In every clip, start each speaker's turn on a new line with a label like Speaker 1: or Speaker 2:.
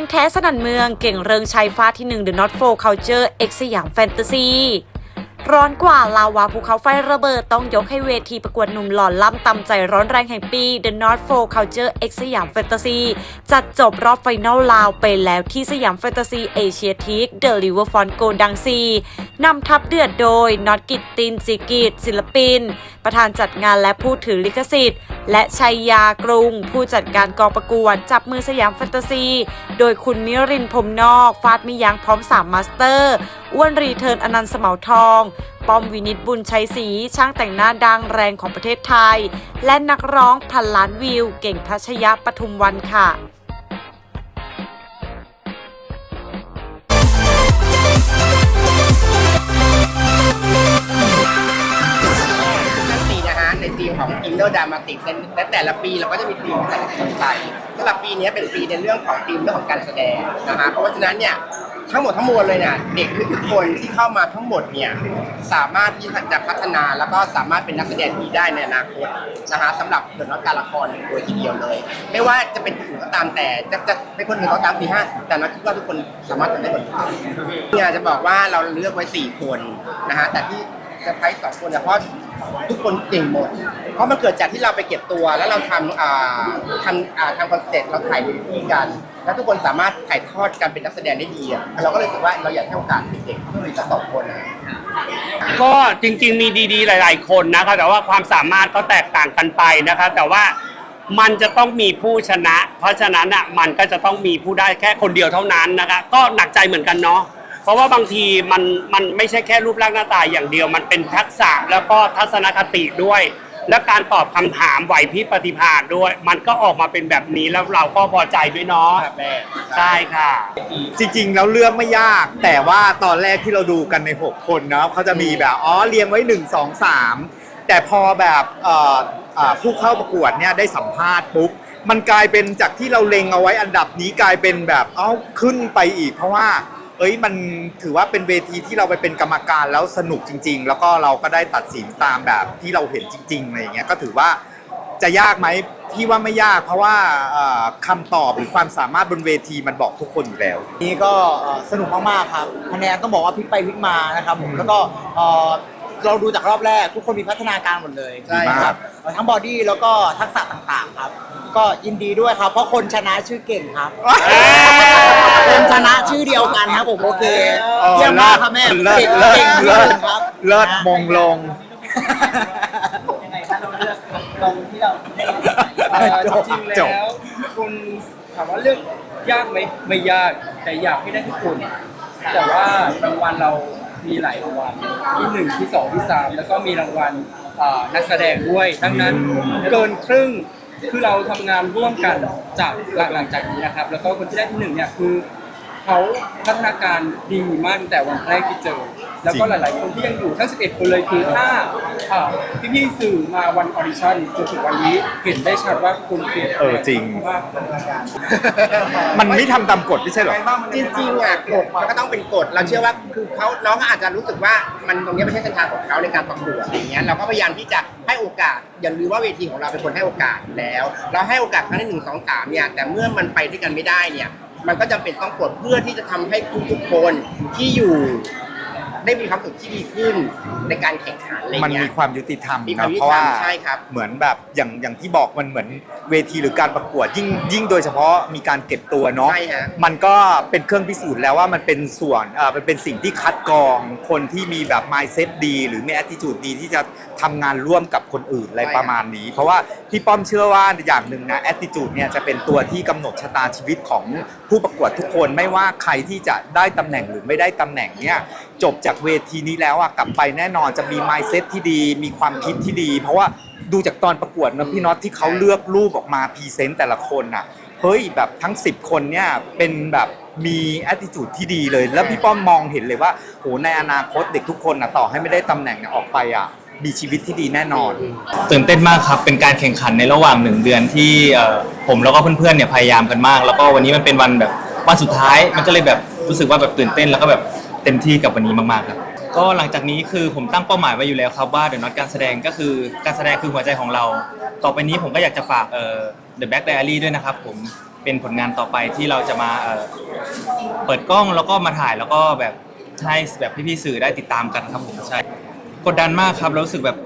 Speaker 1: งแท้สนั่นเมืองเก่งเริงชัยฟ้าที่หนึ่ง The Not For Culture X สยามแฟนตาซีร้อนกว่าลาวาภูเขาไฟระเบิดต้องยกให้เวทีประกวดหนุ่มหล่อล่ำตำใจร้อนแรงแห่งปี The Not For Culture X สยามแฟนตาซีจัดจบรอบไฟนอลลาวไปแล้วที่สยามแฟนตาซีเอเชียทีก The River Front โกดังซีนำทัพเดือดโดยน็อตกิตตินสิกิตศิลปินประธานจัดงานและผู้ถือลิขสิทธิ์ และชัยยากรุง ผู้จัดการกองประกวดจับมือสยามแฟนตาซี โดยคุณมิรินพรมนอก ฟาดมิยังพร้อมสามมาสเตอร์อ้วนรีเทิร์นอนันต์สมาทอง ป้อมวินิตบุญชัยศรีช่างแต่งหน้าดังแรงของประเทศไทย และนักร้องพันล้านวิว เก่งทัชยะปทุมวันค่ะ
Speaker 2: มของ Inner Dramatic ในแต่ละปีเราก็จะมีธีมแต่ละคนไปสำหรับปีนี้เป็นปีในเรื่องของธีมเรื่องของการแสดงนะฮะเพราะฉะนั้นเนี่ยทั้งหมดทั้งมวลเลยเนี่ยเด็กทุกคนที่เข้ามาทั้งหมดเนี่ยสามารถที่จะพัฒนาแล้วก็สามารถเป็นนักแสดงดีได้ในอนาคตนะฮะสำหรับเรื่องการละครโดยทีเดียวเลย ไม่ว่าจะเป็นคนอื่นก็ตามแต่จะจะเป็นคนอื่นก็ตามปีห้าแต่นักคิดว่าทุกคนสามารถทำได้หมดเนี่ยจะบอกว่าเราเลือกไว้สี่คนนะฮะแต่ที่จะใช้สองคนเนี่ยเพราะ ทุกคนเก่งหมด เพราะมันเกิดจากที่เราไปเก็บตัว แล้วเราทำอ่าทำอ่าทำคอนเซ็ปต์เราถ่ายดูที่กัน แล้วทุกคนสามารถถ่ายทอดการเป็นนักแสดงได้ดีอะเราก็เลยรู้สึกว่าเราอยากให้โอกาสเด็กๆที่สักสองคนนะ
Speaker 3: ก็จริงๆมีดีๆ หลาย ๆ คนนะครับแต่ว่าความสามารถก็แตกต่างกันไปนะครับแต่ว่ามันจะต้องมีผู้ชนะ เพราะฉะนั้นอะมันก็จะต้องมีผู้ได้แค่คนเดียวเท่านั้นนะครับก็หนักใจเหมือนกันเนาะ ราะว่าบางทีมันมันไม่ใช่แค่รูปร่างหน้าตาอย่างเดียว มันเป็นทักษะแล้วก็ทัศนคติด้วย และการตอบคำถามไหวพริบปฏิภาณด้วย มันก็ออกมาเป็นแบบนี้แล้วเราก็พอใจด้วยเนาะ
Speaker 2: ครับแม่
Speaker 3: ใช่ค่ะ
Speaker 4: จริงๆ แล้วเลือกไม่ยาก แต่ว่าตอนแรกที่เราดูกันใน 6 คนเนาะเขาจะมีแบบอ๋อเรียงไว้ 1 2 3 แต่พอแบบเอ่อเอ่อผู้เข้าประกวดเนี่ยได้สัมภาษณ์ปุ๊บมันกลายเป็นจากที่เราเล็งเอาไว้อันดับนี้กลายเป็นแบบเอ้าขึ้นไปอีก เพราะว่า เอ้ยมันถือว่าเป็นเวทีที่เราไปเป็นกรรมการแล้วสนุกจริง ๆ แล้วก็เราก็ได้ตัดสินตามแบบที่เราเห็นจริงๆอะไรอย่างเงี้ยก็ถือว่าจะยากไหมพี่ว่าไม่ยากเพราะว่าเอ่อคำตอบหรือความสามารถบนเวทีมันบอกทุกคนอยู่แล้ว
Speaker 5: นี่ก็เอ่อสนุกมากๆครับคะแนนต้องบอกว่าพลิกไปพลิกมานะครับผมแล้วก็เอ่อ เราดูจากรอบแรก ทุกคนมีพัฒนาการหมดเลย
Speaker 2: ใช่
Speaker 5: นะครับเอ่อทั้งบอดี้แล้วก็ทักษะต่างๆครับ ก็ยินดีด้วยครับ เพราะคนชนะชื่อเก่งครับคนชนะชื่อเดียวกันครับผมโอเค
Speaker 4: เออ
Speaker 5: เยี่ยมมากครับแม่
Speaker 4: เลิศ
Speaker 5: เก่ง
Speaker 4: เลิศ
Speaker 5: เก่ง
Speaker 4: เลิศ
Speaker 5: เก่งครับ
Speaker 4: เลิศ
Speaker 5: นะ
Speaker 4: มงลง
Speaker 6: ยังไงถ้าเราเลือกตรงที่เรา
Speaker 5: เออ
Speaker 6: จริงๆ
Speaker 4: จบ
Speaker 6: แล้วคุณถามว่าเลือกยากไหมไม่ยากแต่อยากให้ได้ทุกคน แต่ว่ารางวัลเรา มีหลายรางวัลที่หนึ่งที่สองที่สามแล้วก็มีรางวัลอ่านักแสดงด้วยทั้งนั้นเกินครึ่งคือเราทำงานร่วมกันจากหลังหลังจากนี้นะครับ แล้วก็คนที่ได้ที่หนึ่งเนี่ยคือเขาพัฒนาการดีมากตั้งแต่วันแรกที่เจอ แล้วก็หลาย ๆ คนที่ยังอยู่ทั้ง 11 คนเลยคือถ้าอ่าพี่ๆสื่อมาวันออดิชั่นจนถึงวันนี้เห็นได้ชัดว่าคุณเปลี่ยนแปล
Speaker 4: เออจริง
Speaker 6: มาก
Speaker 4: มันไม่ทำตามกฎไม่ใช่เหรอ
Speaker 2: จริงๆอะกฎมันก็ต้องเป็นกฎเราเชื่อว่าคือเขาน้องก็อาจจะรู้สึกว่ามันตรงนี้ไม่ใช่เส้นทางของเขาในการประกวดอะไรเงี้ยเราก็พยายามที่จะให้โอกาสอย่าลืมว่าเวทีของเราเป็นคนให้โอกาสอยู่แล้ว เราให้โอกาสครั้งที่หนึ่งสองสามเนี่ยแต่เมื่อมันไปด้วยกันไม่ได้เนี่ยมันก็จำเป็นต้องกดเพื่อที่จะทำให้ทุกๆคนที่อยู่ ได้มีความสุขที่ดีขึ้นในการแข่งขันอะไร
Speaker 4: มัน
Speaker 2: เงี้
Speaker 4: มี
Speaker 2: ย
Speaker 4: ความยุติธรรม
Speaker 2: มีควา
Speaker 4: นะ
Speaker 2: มยุติธรรม
Speaker 4: เพราะว่า
Speaker 2: ใช่ครับ
Speaker 4: เหมือนแบบอย่างอย่างที่บอกมันเหมือนเวทีหรือการประกวดยิ่งยิ่งโดยเฉพาะมีการเก็บตัวเนาะ
Speaker 2: ใช่ฮะ
Speaker 4: มันก็เป็นเครื่องพิสูจน์แล้วว่ามันเป็นส่วนเอ่อมันเป็นสิ่งที่คัดกรองคนที่มีแบบ mindset ดี หรือมี attitude ดีที่จะทำงานร่วมกับคนอื่นอะไรประมาณนี้ เพราะว่าพี่ป้อมเชื่อว่าอย่างหนึ่งนะ attitude เนี่ยจะเป็นตัวที่กำหนดชะตาชีวิตของผู้ประกวดทุกคนไม่ว่าใครที่จะได้ตำแหน่งหรือไม่ได้ตำแหน่งเนี่ย จบจากเวทีนี้แล้วอะกลับไปแน่นอนจะมี mindset ที่ดี มีความคิดที่ดี เพราะว่าดูจากตอนประกวดนะพี่น็อตที่เขาเลือกรูปออกมาพรีเซนต์แต่ละคนอะเฮ้ยแบบทั้ง 10 คนเนี่ยเป็นแบบมี attitude ที่ดีเลย แล้วพี่ป้อมมองเห็นเลยว่าโหในอนาคตเด็กทุกคนอะต่อให้ไม่ได้ตำแหน่งเนี่ยออกไปอะมีชีวิตที่ดีแน่นอน
Speaker 7: ตื่นเต้นมากครับ เป็นการแข่งขันในระหว่างหนึ่งเดือนที่ผมแล้วก็เพื่อนๆเนี่ยพยายามกันมาก แล้วก็วันนี้มันเป็นวันแบบวันสุดท้ายมันก็เลยแบบรู้สึกว่าแบบตื่นเต้นแล้วก็แบบ เต็มที่กับวันนี้มากๆครับ ก็หลังจากนี้คือผมตั้งเป้าหมายไว้อยู่แล้วครับว่าเดี๋ยวนัดการแสดงก็คือการแสดงคือหัวใจของเรา ต่อไปนี้ผมก็อยากจะฝากเอ่อ The Back Diary ด้วยนะครับผมเเป็นผลงานต่อไปที่เราจะมาเอ่อเปิดกล้องแล้วก็มาถ่ายแล้วก็แบบให้แบบพี่ๆสื่อได้ติดตามกันครับผมใช่กดดันมากครับแล้วรู้สึกแบบ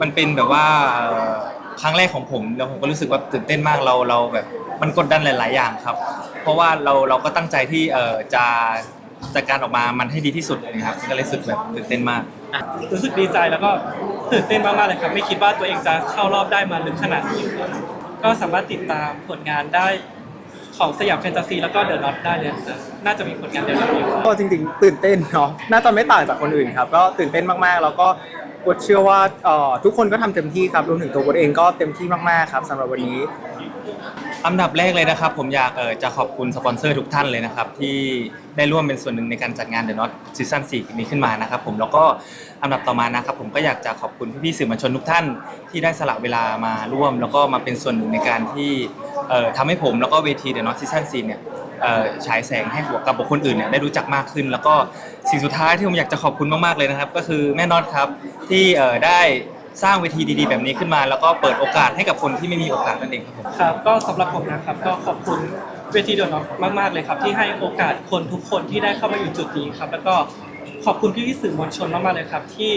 Speaker 7: มันเป็นแบบว่าเอ่อครั้งแรกของผมแล้วผมก็รู้สึกว่าตื่นเต้นมากเราเราแบบมันกดดันหลาย ๆ อย่างครับ เพราะว่าเราเราก็ตั้งใจที่เอ่อจะ จัดการออกมามันให้ดีที่สุดนะครับก็เลยรู้สึกแบบตื่นเต้นมาก
Speaker 8: รู้สึกดีใจแล้วก็ตื่นเต้นมากๆเลยครับ ไม่คิดว่าตัวเองจะเข้ารอบได้มาลึกขนาดนี้ครับก็สามารถติดตามผลงานได้ของสยามแฟนตาซีแล้วก็เดอะน็อตได้เลยนะน่าจะมีผลงานเร็วๆนี้ครับ
Speaker 9: ก็จริงๆ ตื่นเต้นเนาะน่าจะไม่ต่างจากคนอื่นครับ ก็ตื่นเต้นมากๆ แล้วก็กดเชื่อว่าเอ่อทุกคนก็ทำเต็มที่ครับรวมถึงตัวกดเองก็เต็มที่มากๆครับสำหรับวันนี้
Speaker 7: อันดับแรกเลยนะครับ ผมอยากเออจะขอบคุณสปอนเซอร์ทุกท่านเลยนะครับ ที่ได้ร่วมเป็นส่วนหนึ่งในการจัดงาน The Not Season 4นี้ขึ้นมานะครับ ผมแล้วก็อันดับต่อมานะครับ ผมก็อยากจะขอบคุณพี่ๆสื่อมวลชนทุกท่านที่ได้สละเวลามาร่วม แล้วก็มาเป็นส่วนหนึ่งในการที่เอ่อทำให้ผมแล้วก็เวที The Not Season 4เนี่ยเอ่อฉายแสงให้หัวกับบุคคลอื่นเนี่ยได้รู้จักมากขึ้น แล้วก็สิ่งสุดท้ายที่ผมอยากจะขอบคุณมากๆเลยนะครับ ก็คือแม่น็อตครับที่เอ่อได้ สร้างเวทีดีๆ แบบนี้ขึ้นมา แล้วก็เปิดโอกาสให้กับคนที่ไม่มีโอกาสนั่นเองครับผม
Speaker 8: ครับก็สำหรับผมนะครับก็ขอบคุณเวทีเดอะน็อตมาก ๆ เลยครับ ที่ให้โอกาสคนทุกคนที่ได้เข้ามาอยู่จุดนี้ครับ แล้วก็ขอบคุณพี่ๆสื่อมวลชนมากๆเลยครับ ที่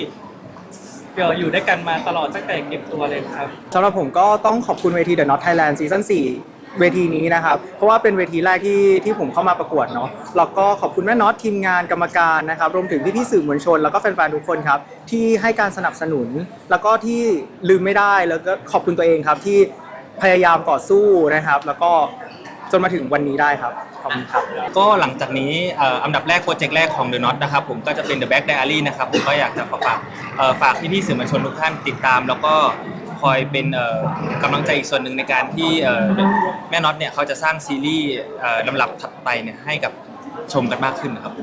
Speaker 8: เดี๋ยวอยู่ด้วยกันมาตลอดตั้งแต่เก็บตัวเลยครับ
Speaker 9: สำหรับผมก็ต้องขอบคุณเวที The Not Thailand Season 4 เวทีนี้นะครับ เพราะว่าเป็นเวทีแรกที่ที่ผมเข้ามาประกวดเนาะแล้วก็ขอบคุณแม่น็อตทีมงานกรรมการนะครับ รวมถึงพี่ๆสื่อมวลชน แล้วก็แฟนๆทุกคนครับ ที่ให้การสนับสนุน แล้วก็ที่ลืมไม่ได้แล้วก็ขอบคุณตัวเองครับที่พยายามต่อสู้นะครับ แล้วก็จนมาถึงวันนี้ได้ครับขอบคุณครับ
Speaker 7: ก็หลังจากนี้เอ่ออันดับแรกโปรเจกต์แรกของ The Not นะครับผมก็จะเป็น The Back Diary นะครับผมก็อยากจะฝากเอ่อฝากพี่ๆสื่อมวลชนทุกท่านติดตาม แล้วก็ อยเป็นกำลังใจอีกส่วนหนึ่งในการที่แม่น็อตเนี่ยเขาจะสร้างซีรีส์ลำลับถัดไปเนี่ยให้กับชมกันมากขึ้นครับ